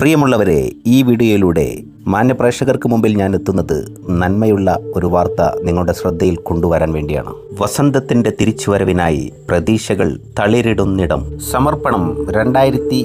പ്രിയമുള്ളവരെ ഈ വീഡിയോയിലൂടെ മാന്യപ്രേക്ഷകർക്ക് മുമ്പിൽ ഞാൻ എത്തുന്നത് നന്മയുള്ള ഒരു വാർത്ത നിങ്ങളുടെ ശ്രദ്ധയിൽ കൊണ്ടുവരാൻ വേണ്ടിയാണ്. വസന്തത്തിന്റെ തിരിച്ചുവരവിനായി പ്രതീക്ഷകൾ തളിരിടുന്നിടം. സമർപ്പണം രണ്ടായിരത്തി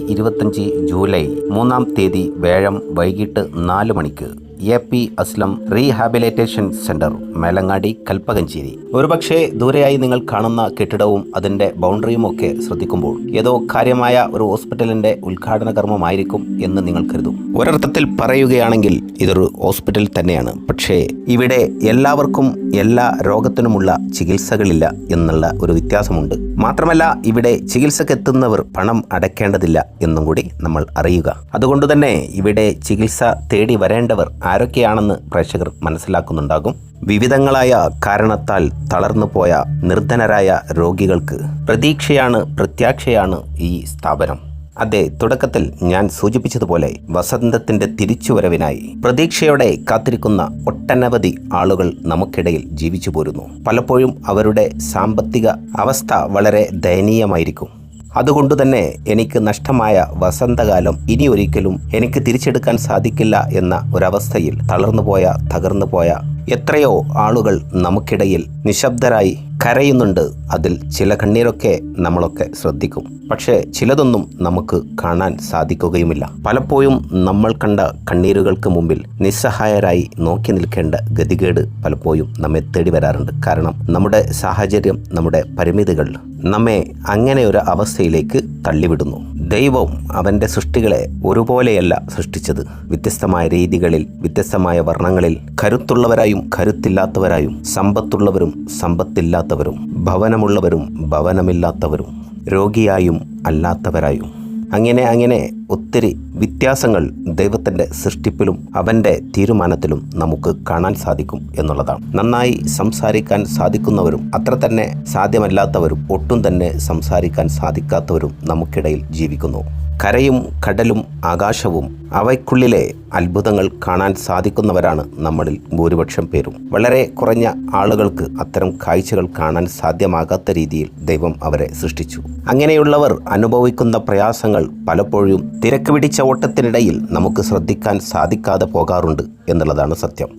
ജൂലൈ മൂന്നാം തീയതി വേഴം വൈകിട്ട് നാല് മണിക്ക്. A P Aslam rehabilitation centre Melangadi Kalpakanchery. ഒരുപക്ഷെ ദൂരെയായി നിങ്ങൾ കാണുന്ന കെട്ടിടവും അതിന്റെ ബൗണ്ടറിയും ഒക്കെ ശ്രദ്ധിക്കുമ്പോൾ ഏതോ കാര്യമായ ഒരു ഹോസ്പിറ്റലിന്റെ ഉദ്ഘാടന കർമ്മമായിരിക്കും എന്ന് നിങ്ങൾ കരുതും. ഒരർത്ഥത്തിൽ പറയുകയാണെങ്കിൽ ഇതൊരു ഹോസ്പിറ്റൽ തന്നെയാണ്. പക്ഷേ ഇവിടെ എല്ലാവർക്കും എല്ലാ രോഗത്തിനുമുള്ള ചികിത്സകളില്ല എന്നുള്ള ഒരു വ്യത്യാസമുണ്ട്. മാത്രമല്ല ഇവിടെ ചികിത്സക്കെത്തുന്നവർ പണം അടയ്ക്കേണ്ടതില്ല എന്നും കൂടി നമ്മൾ അറിയുക. അതുകൊണ്ട് തന്നെ ഇവിടെ ചികിത്സ തേടി വരേണ്ടവർ ആരൊക്കെയാണെന്ന് പ്രേക്ഷകർ മനസ്സിലാക്കുന്നുണ്ടാകും. വിവിധങ്ങളായ കാരണത്താൽ തളർന്നു പോയ നിർധനരായ രോഗികൾക്ക് പ്രതീക്ഷയാണ് പ്രത്യാക്ഷയാണ് ഈ സ്ഥാപനം. അതെ തുടക്കത്തിൽ ഞാൻ സൂചിപ്പിച്ചതുപോലെ വസന്തത്തിന്റെ തിരിച്ചുവരവിനായി പ്രതീക്ഷയോടെ കാത്തിരിക്കുന്ന ഒട്ടനവധി ആളുകൾ നമുക്കിടയിൽ ജീവിച്ചു പോരുന്നു. പലപ്പോഴും അവരുടെ സാമ്പത്തിക അവസ്ഥ വളരെ ദയനീയമായിരിക്കും. അതുകൊണ്ട് തന്നെ എനിക്ക് നഷ്ടമായ വസന്തകാലം ഇനി ഒരിക്കലും എനിക്ക് തിരിച്ചെടുക്കാൻ സാധിക്കില്ല എന്ന ഒരവസ്ഥയിൽ തളർന്നുപോയ തകർന്നുപോയ എത്രയോ ആളുകൾ നമുക്കിടയിൽ നിശബ്ദരായി കരയുന്നുണ്ട്. അതിൽ ചില കണ്ണീരൊക്കെ നമ്മളൊക്കെ ശ്രദ്ധിക്കും. പക്ഷേ ചിലതൊന്നും നമുക്ക് കാണാൻ സാധിക്കുകയുമില്ല. പലപ്പോഴും നമ്മൾ കണ്ട കണ്ണീരുകൾക്ക് മുമ്പിൽ നിസ്സഹായരായി നോക്കി നിൽക്കേണ്ട ഗതികേട് പലപ്പോഴും നമ്മെ തേടി വരാറുണ്ട്. കാരണം നമ്മുടെ സാഹചര്യം നമ്മുടെ പരിമിതികൾ നമ്മെ അങ്ങനെ ഒരു അവസ്ഥയിലേക്ക് തള്ളിവിടുന്നു. ദൈവം അവന്റെ സൃഷ്ടികളെ ഒരുപോലെയല്ല സൃഷ്ടിച്ചത്. വ്യത്യസ്തമായ രീതികളിൽ വ്യത്യസ്തമായ വർണങ്ങളിൽ കരുത്തുള്ളവരായും കരുത്തില്ലാത്തവരായും സമ്പത്തുള്ളവരും സമ്പത്തില്ലാത്തവരും ഭവനമുള്ളവരും ഭവനമില്ലാത്തവരും രോഗിയായും അല്ലാത്തവരായും. അങ്ങനെ അങ്ങനെ ഒത്തിരി വ്യത്യാസങ്ങൾ ദൈവത്തിന്റെ സൃഷ്ടിപ്പിലും അവന്റെ തീരുമാനത്തിലും നമുക്ക് കാണാൻ സാധിക്കും എന്നുള്ളതാണ്. നന്നായി സംസാരിക്കാൻ സാധിക്കുന്നവരും അത്ര തന്നെ സാധ്യമല്ലാത്തവരും ഒട്ടും തന്നെ സംസാരിക്കാൻ സാധിക്കാത്തവരും നമുക്കിടയിൽ ജീവിക്കുന്നു. കരയും കടലും ആകാശവും അവയ്ക്കുള്ളിലെ അത്ഭുതങ്ങൾ കാണാൻ സാധിക്കുന്നവരാണ് നമ്മളിൽ ഭൂരിപക്ഷം പേരും. വളരെ കുറഞ്ഞ ആളുകൾക്ക് അത്തരം കാഴ്ചകൾ കാണാൻ സാധ്യമാകാത്ത രീതിയിൽ ദൈവം അവരെ സൃഷ്ടിച്ചു. അങ്ങനെയുള്ളവർ അനുഭവിക്കുന്ന പ്രയാസങ്ങൾ പലപ്പോഴും തിരക്ക് പിടിച്ച ഓട്ടത്തിനിടയിൽ നമുക്ക് ശ്രദ്ധിക്കാൻ സാധിക്കാതെ പോകാറുണ്ട് എന്നുള്ളതാണ് സത്യം.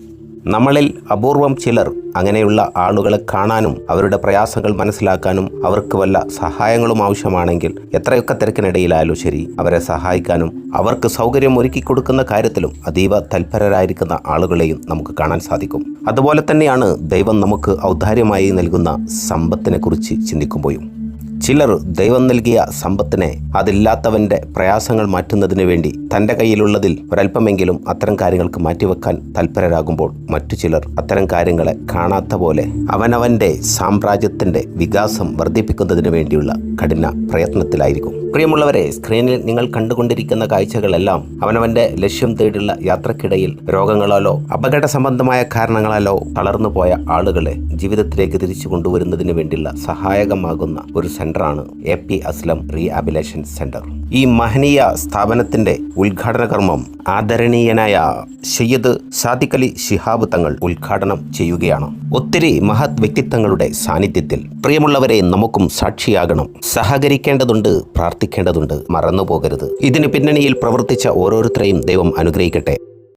നമ്മളിൽ അപൂർവം ചിലർ അങ്ങനെയുള്ള ആളുകളെ കാണാനും അവരുടെ പ്രയാസങ്ങൾ മനസ്സിലാക്കാനും അവർക്ക് വല്ല സഹായങ്ങളും ആവശ്യമാണെങ്കിൽ എത്രയൊക്കെ തിരക്കിനിടയിലായാലും ശരി അവരെ സഹായിക്കാനും അവർക്ക് സൗകര്യം ഒരുക്കി കൊടുക്കുന്ന കാര്യത്തിലും അതീവ തൽപരരായിരിക്കുന്ന ആളുകളെയും നമുക്ക് കാണാൻ സാധിക്കും. അതുപോലെ തന്നെയാണ് ദൈവം നമുക്ക് ഔദാര്യമായി നൽകുന്ന സമ്പത്തിനെക്കുറിച്ച് ചിന്തിക്കുമ്പോഴും. ചിലർ ദൈവം നൽകിയ സമ്പത്തിനെ അതില്ലാത്തവന്റെ പ്രയാസങ്ങൾ മാറ്റുന്നതിന് വേണ്ടി തന്റെ കയ്യിലുള്ളതിൽ ഒരല്പമെങ്കിലും അത്തരം കാര്യങ്ങൾക്ക് മാറ്റിവെക്കാൻ തൽപരരാകുമ്പോൾ മറ്റു ചിലർ അത്തരം കാര്യങ്ങളെ കാണാത്ത പോലെ അവനവന്റെ സാമ്രാജ്യത്തിന്റെ വികാസം വർദ്ധിപ്പിക്കുന്നതിന് വേണ്ടിയുള്ള കഠിന പ്രയത്നത്തിലായിരിക്കും. പ്രിയമുള്ളവരെ സ്ക്രീനിൽ നിങ്ങൾ കണ്ടുകൊണ്ടിരിക്കുന്ന കാഴ്ചകളെല്ലാം അവനവന്റെ ലക്ഷ്യം തേടിയുള്ള യാത്രക്കിടയിൽ രോഗങ്ങളാലോ അപകട സംബന്ധമായ കാരണങ്ങളാലോ തളർന്നു പോയ ആളുകളെ ജീവിതത്തിലേക്ക് തിരിച്ചു കൊണ്ടുവരുന്നതിന് വേണ്ടിയുള്ള സഹായകമാകുന്ന ഒരു സെന്ററാണ് A P Aslam rehabilitation centre. ഈ മഹനീയ സ്ഥാപനത്തിന്റെ ഉദ്ഘാടന കർമ്മം ആദരണീയനായ സയ്യദ് സാദിഖ് അലി ശിഹാബ് തങ്ങൾ ഉദ്ഘാടനം ചെയ്യുകയാണ്. ഒത്തിരി മഹത് വ്യക്തിത്വങ്ങളുടെ സാന്നിധ്യത്തിൽ പ്രിയമുള്ളവരെ നമുക്കും സാക്ഷിയാകണം. സഹകരിക്കേണ്ടതുണ്ട് പ്രാർത്ഥിക്കേണ്ടതുണ്ട് മറന്നു പോകരുത് ഇതിന് പിന്നണിയിൽ പ്രവർത്തിച്ച ഓരോരുത്തരെയും ദൈവം അനുഗ്രഹിക്കട്ടെ.